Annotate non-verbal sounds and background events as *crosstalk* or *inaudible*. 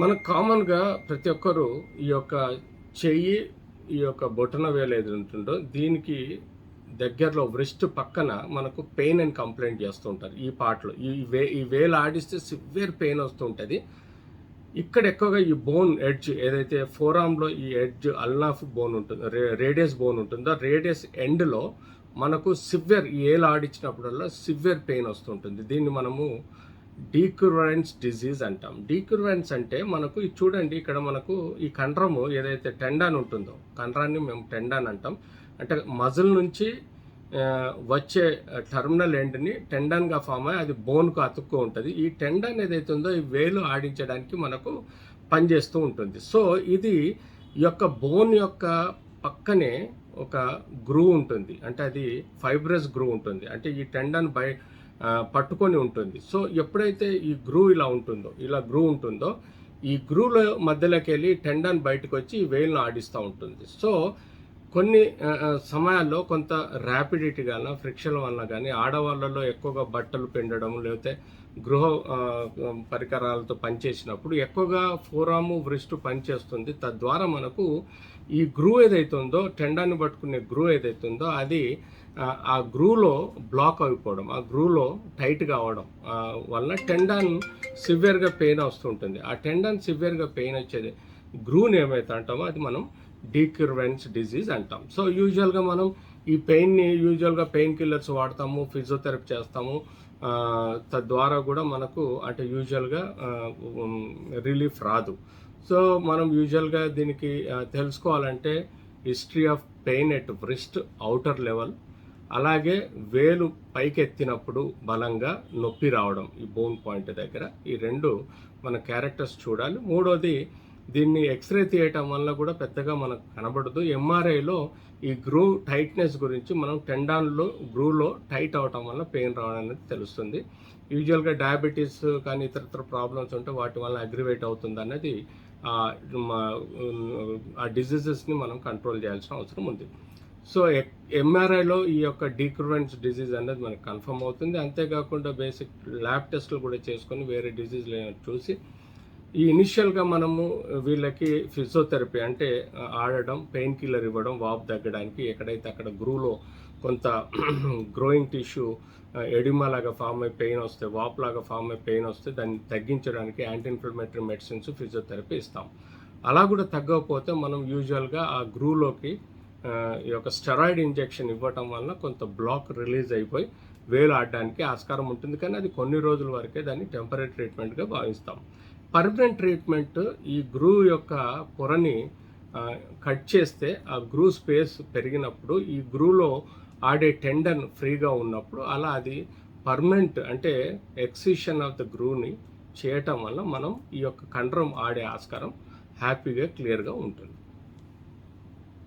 మనకు కామన్గా ప్రతి ఒక్కరు ఈ యొక్క చెయ్యి ఈ యొక్క బొటన వేలు ఏది ఉంటుందో దీనికి దగ్గరలో వ్రిస్ట్ పక్కన మనకు పెయిన్ అని కంప్లైంట్ చేస్తూ ఉంటారు ఈ పార్ట్లో ఈ వే ఈ వేలు ఆడిస్తే సివియర్ పెయిన్ వస్తూ ఉంటుంది ఇక్కడ ఎక్కువగా ఈ బోన్ ఎడ్జ్ ఏదైతే ఫోరామ్లో ఈ ఎడ్జ్ అల్నాఫ్ బోన్ ఉంటుంది రేడియస్ బోన్ ఉంటుందో రేడియస్ ఎండ్లో మనకు సివియర్ ఈ ఏలు ఆడించినప్పుడల్లా సివియర్ పెయిన్ వస్తుంటుంది. దీన్ని మనము డీక్రువెన్స్ డిజీజ్ అంటాం. డీక్రువెన్స్ అంటే మనకు ఇది చూడండి ఇక్కడ మనకు ఈ కండరము ఏదైతే టెండాన్ ఉంటుందో కండరాన్ని మేము టెండాన్ అంటాం. అంటే మజిల్ నుంచి వచ్చే టర్మినల్ ఎండ్ని టెండన్గా ఫామ్ అయ్యి అది బోన్కు అతుక్కు ఉంటుంది. ఈ టెండన్ ఏదైతే ఉందో ఈ వేలు ఆడించడానికి మనకు పనిచేస్తూ ఉంటుంది. సో ఇది యొక్క బోన్ యొక్క పక్కనే ఒక గ్రూ ఉంటుంది. అంటే అది ఫైబ్రస్ గ్రూ ఉంటుంది. అంటే ఈ టెండన్ బై పట్టుకొని ఉంటుంది. సో ఎప్పుడైతే ఈ గ్రూ ఇలా ఉంటుందో ఇలా గ్రూ ఉంటుందో ఈ గ్రూల మధ్యలోకి వెళ్ళి టెండన్ బయటకు వచ్చి ఈ వేలును ఆడిస్తూ ఉంటుంది. సో కొన్ని సమయాల్లో కొంత ర్యాపిడిటీ కానీ ఫ్రిక్షన్ వల్ల కానీ ఆడవాళ్ళలో ఎక్కువగా బట్టలు పిండడం లేకపోతే గృహ పరికరాలతో పనిచేసినప్పుడు ఎక్కువగా ఫోరాము వ్రిస్ట్ పనిచేస్తుంది. తద్వారా మనకు ఈ గ్రూ ఏదైతే ఉందో టెండాన్ని పట్టుకునే గ్రూ ఏదైతే ఉందో అది ఆ, గ్రూలో బ్లాక్ అయిపోవడం ఆ గ్రూలో టైట్ కావడం వలన టెండాన్ సివియర్గా పెయిన్ వస్తుంటుంది. ఆ టెండాన్ సివియర్గా పెయిన్ వచ్చేది గ్రూని ఏమైతే అంటామో అది మనం డీక్యుర్వెన్స్ డిజీజ్ అంటాం. సో యూజువల్గా మనం ఈ పెయిన్ని యూజువల్గా పెయిన్ కిల్లర్స్ వాడతాము ఫిజియోథెరపీ చేస్తాము తద్వారా కూడా మనకు అంటే యూజువల్గా రిలీఫ్ రాదు. సో మనం యూజువల్గా దీనికి తెలుసుకోవాలంటే history of pain at wrist outer level అలాగే వేలు పైకెత్తినప్పుడు బలంగా నొప్పి రావడం ఈ బోన్ పాయింట్ దగ్గర. ఈ రెండు మన క్యారెక్టర్స్ చూడాలి. మూడోది దీన్ని ఎక్స్రే తీయటం వల్ల కూడా పెద్దగా మనకు కనబడదు. ఎంఆర్ఐలో ఈ గ్రూ టైట్నెస్ గురించి మనం టెండాన్లో గ్రూలో టైట్ అవటం వల్ల పెయిన్ రావడం అనేది తెలుస్తుంది. యూజువల్గా డయాబెటీస్ కానీ ఇతరత్ర ప్రాబ్లమ్స్ ఉంటే వాటి వల్ల అగ్రివేట్ అవుతుంది అన్నది ఆ, డిజీజెస్ని మనం కంట్రోల్ చేయాల్సిన అవసరం ఉంది. సో ఎంఆర్ఐలో ఈ యొక్క డీక్రువెన్స్ డిజీజ్ అనేది మనకు కన్ఫర్మ్ అవుతుంది. అంతేకాకుండా బేసిక్ ల్యాబ్ టెస్టులు కూడా చేసుకొని వేరే డిజీజ్లు చూసి ఈ ఇనిషియల్గా మనము వీళ్ళకి ఫిజియోథెరపీ అంటే ఆడడం పెయిన్ కిల్లర్ ఇవ్వడం వాప్ తగ్గడానికి ఎక్కడైతే అక్కడ గ్రూలో కొంత *clears throat* గ్రోయింగ్ టిష్యూ ఎడిమా లాగా ఫామ్ అయ్యి పెయిన్ వస్తే వాప్ లాగా ఫామ్ అయ్యి పెయిన్ వస్తే దాన్ని తగ్గించడానికి యాంటీ ఇన్ఫ్లమేటరీ మెడిసిన్స్ ఫిజియోథెరపీ ఇస్తాం. అలా కూడా తగ్గకపోతే మనం యూజువల్గా ఆ గ్రూలోకి ఈ యొక్క స్టెరాయిడ్ ఇంజెక్షన్ ఇవ్వటం వల్ల కొంత బ్లాక్ రిలీజ్ అయిపోయి వేలు ఆడడానికి ఆస్కారం ఉంటుంది. కానీ అది కొన్ని రోజుల వరకే దాన్ని టెంపరీ ట్రీట్మెంట్గా భావిస్తాం. పర్మనెంట్ ట్రీట్మెంట్ ఈ గ్రూ యొక్క పొరని కట్ చేస్తే ఆ గ్రూ స్పేస్ పెరిగినప్పుడు ఈ గ్రూలో ఆడే టెండన్ ఫ్రీగా ఉన్నప్పుడు అలా అది పర్మనెంట్ అంటే ఎక్సిషన్ ఆఫ్ ద గ్రూని చేయటం వల్ల మనం ఈ యొక్క కండరం ఆడే ఆస్కారం హ్యాపీగా క్లియర్గా ఉంటుంది.